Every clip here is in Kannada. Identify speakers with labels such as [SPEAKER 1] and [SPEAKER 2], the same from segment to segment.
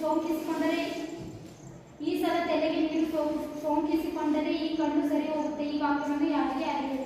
[SPEAKER 1] ಸೋಂಕಿಸಿಕೊಂಡರೆ ಈ ಸಲ ತಲೆಗೆ ನೀರು ಸೋಂಕಿಸಿಕೊಂಡರೆ ಈ ಕಣ್ಣು ಸರಿ ಹೋಗುತ್ತೆ ಈ ವಾಕ್ಯವನ್ನು ಯಾರಿಗೆ ಅರಿವಿಲ್ಲ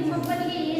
[SPEAKER 1] ನಿಮ್ಮ ಒಬ್ಬರಿಗೆ ಏನು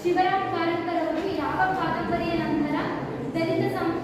[SPEAKER 1] ಶಿವರಾಮ್ ಕಾರಂತರವರು ಯಾವ
[SPEAKER 2] ಕಾದಂಬರಿಯ ನಂತರ ದಲಿತ ಸಂಸ್ಕೃತಿ